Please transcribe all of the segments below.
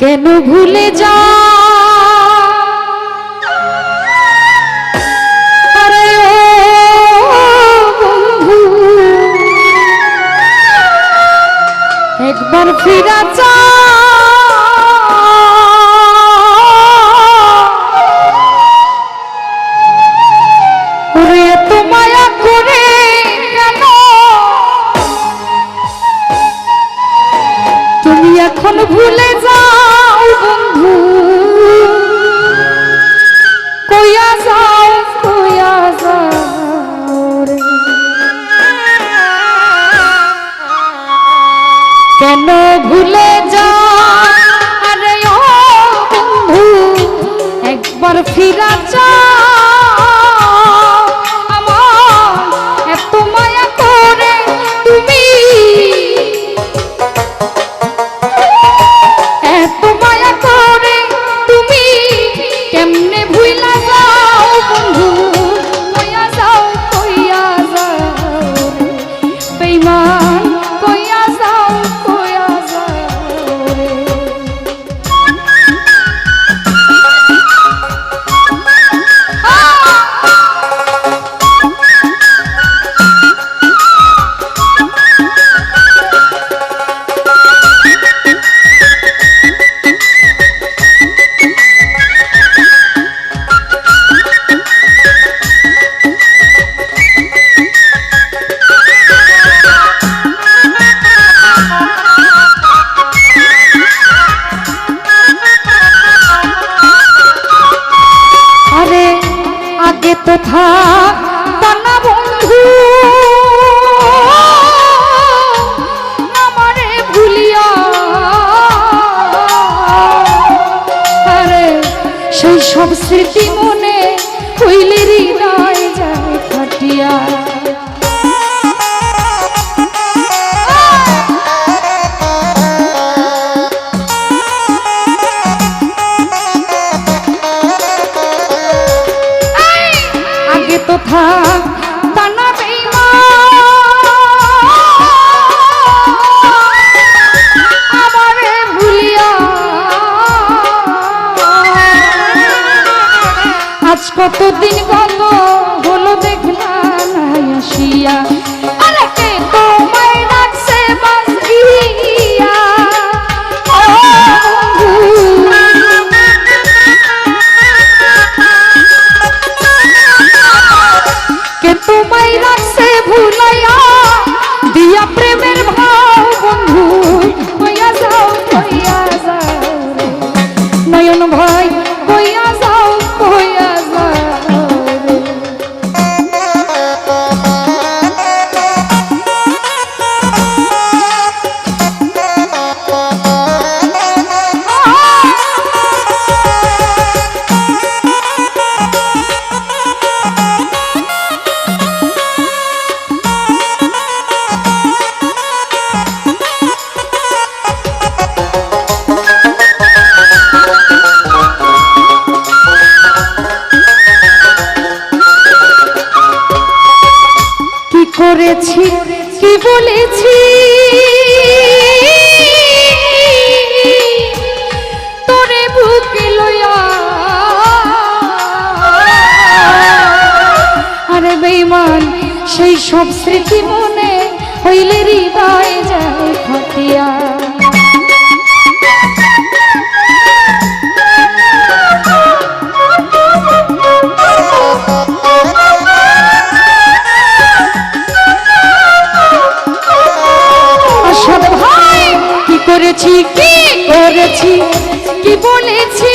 কেন ভুলে যা একবার ফিরা তুমি এখন ভুলে যাও। বন্ধু। কইয়া যাও কইয়া যাও রে। কেন ভুলে যাও? আরে ও বন্ধু, একবার ফিরা যাও আগে তো থাক না বন্ধু। আমারে ভুলিয়া। আরে সেই সব স্মৃতি মনে হইলে হৃদয় কতদিন গত হলো দেখলাম নাই আসিয়া। আরে কে তোমায় ডাকছে বাসিয়া করেছি কি বলেছি? আরে বেইমান সেই সব স্মৃতি মনে হইলে হৃদয় যায় করেছি? কি করেছি? কি বলেছি?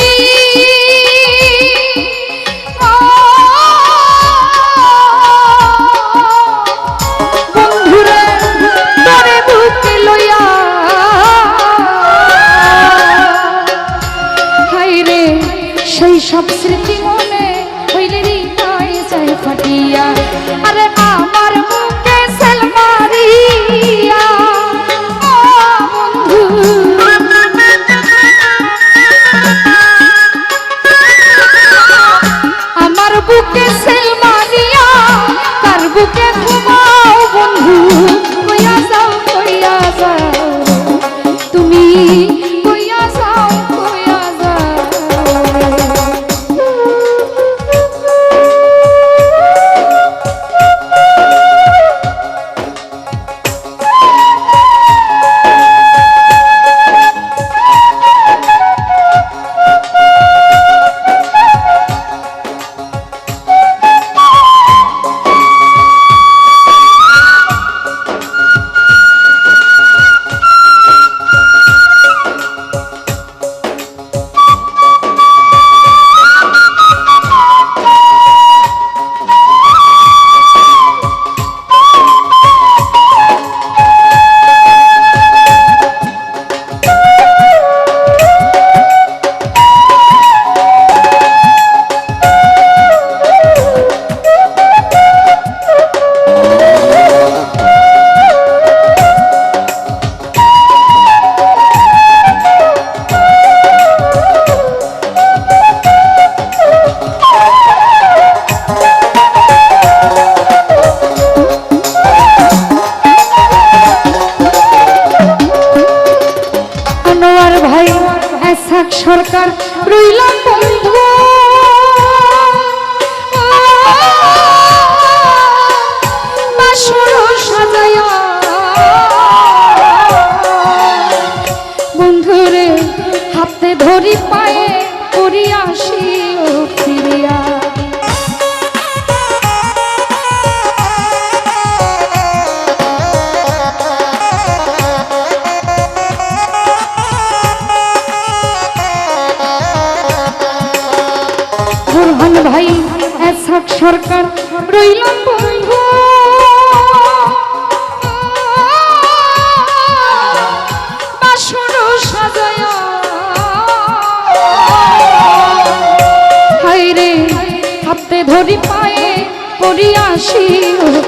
সরকার রইল হাইরে হাতে ধরি পায়ে বন্ধু তুমি